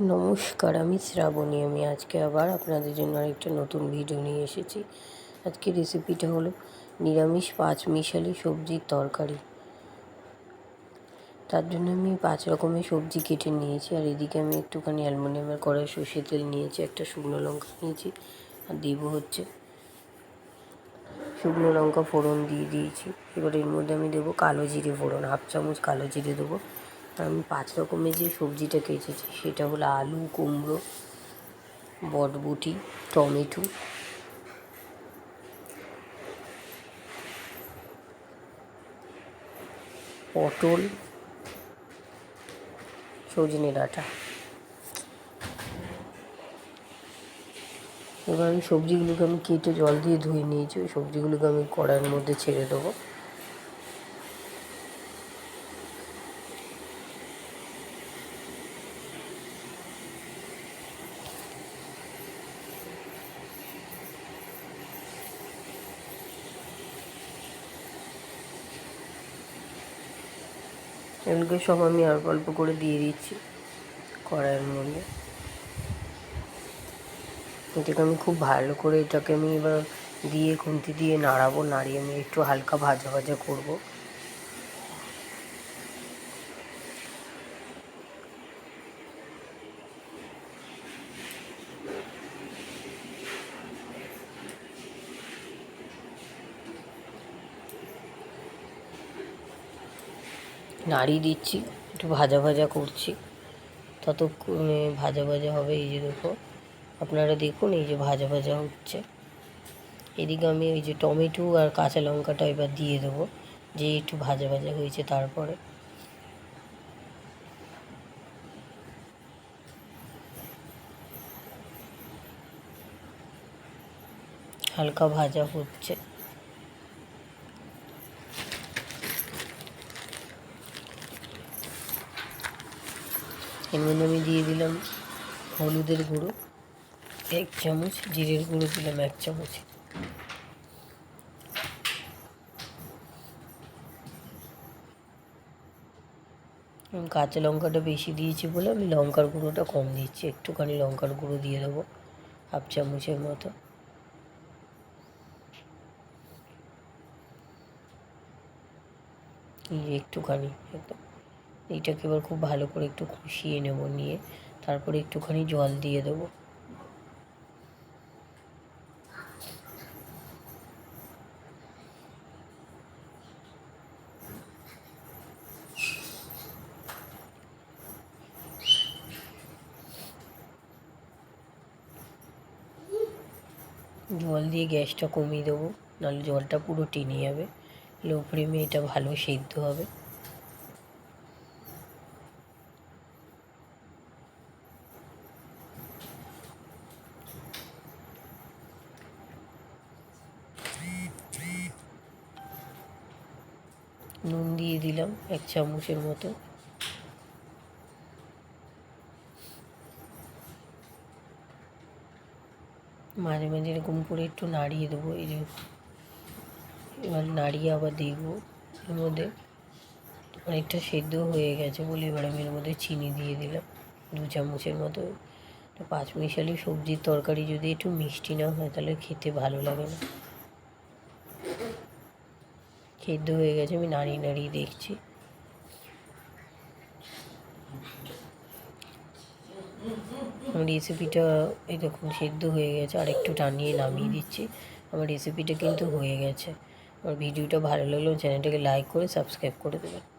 নমস্কার, আমি শ্রাবণী। আমি আজকে আবার আপনাদের জন্য আরেকটা নতুন ভিডিও নিয়ে এসেছি। আজকে রেসিপিটা হলো নিরামিষ পাঁচ মিশালি সবজির তরকারি। তার জন্য আমি পাঁচ রকমের সবজি কেটে নিয়েছি। আর এদিকে আমি একটুখানি অ্যালমোনিয়ামের কড়াই সর্ষে তেল নিয়েছি, একটা শুকনো লঙ্কা নিয়েছি, আর দিব হচ্ছে শুকনো লঙ্কা ফোড়ন দিয়ে দিয়েছি। এবার এর মধ্যে আমি দেবো কালো জিরে ফোড়ন, হাফ চামচ কালো জিরে দেবো। আমি পাঁচ রকমের যে সবজিটা কেটেছি, সেটা হলো আলু, কুমড়ো, বটবুটি, টমেটো। পটল, সজনে ডাঁটা। এবার আমি সবজিগুলোকে আমি কেটে জল দিয়ে ধুয়ে নিয়েছি, ওই সবজিগুলোকে আমি কড়াইয়ের মধ্যে ছেড়ে দেবো। এগুলোকে সব আমি অল্প অল্প করে দিয়ে দিচ্ছি কড়াইয়ের মধ্যে। এটাকে আমি খুব ভালো করে এটাকে আমি এবার দিয়ে খুন্তি দিয়ে নাড়াবো, নাড়িয়ে আমি একটু হালকা ভাজা ভাজা করব। নাড়িয়ে দিচ্ছি, একটু ভাজা ভাজা করছি। ততক্ষণে ভাজা ভাজা হবে এই যে দেখো। আপনারা দেখুন এই যে ভাজা ভাজা হচ্ছে। এদিকে আমি ওই যে টমেটো আর কাঁচা লঙ্কাটা এবার দিয়ে দেবো, যে একটু ভাজা ভাজা হয়েছে তারপরে। হালকা ভাজা হচ্ছে। এর মধ্যে আমি দিয়ে দিলাম হলুদের গুঁড়ো, এক চামচ, জিরের গুঁড়ো দিলাম এক চামচ। কাঁচা লঙ্কাটা বেশি দিয়েছি বলে আমি লঙ্কার গুঁড়োটা কম দিচ্ছি, একটুখানি লঙ্কার গুঁড়ো দিয়ে দেবো, হাফ চামচের মতো। একটুখানি, একদম। এইটাকে এবার খুব ভালো করে একটু কষিয়ে নেব নিয়ে। তারপরে একটুখানি জল দিয়ে দেবো। জল দিয়ে গ্যাসটা কমিয়ে দেবো, নাহলে জলটা পুরো টেনে যাবে। লো ফ্লেমে এটা ভালো সেদ্ধ হবে। নুন দিয়ে দিলাম, এক চামচের মতো। মাঝে মাঝে এরকম করে একটু নাড়িয়ে দেবো, এই যে এবার নাড়িয়ে আবার দেখব। এর মধ্যে অনেকটা সেদ্ধ হয়ে গেছে বলে এবার আমি এর মধ্যে চিনি দিয়ে দিলাম, দু চামচের মতো। পাঁচ মিশালি সবজির তরকারি যদি একটু মিষ্টি না হয় তাহলে খেতে ভালো লাগে না। সেদ্ধ হয়ে গেছে, আমি নাড়িয়ে নাড়িয়ে দেখছি। আমার রেসিপিটা এই দেখুন, সেদ্ধ হয়ে গেছে, আর একটু টানিয়ে নামিয়ে দিচ্ছি। আমার রেসিপিটা কিন্তু হয়ে গেছে। আমার ভিডিওটা ভালো লাগলেও চ্যানেলটাকে লাইক করে সাবস্ক্রাইব করে দেবেন।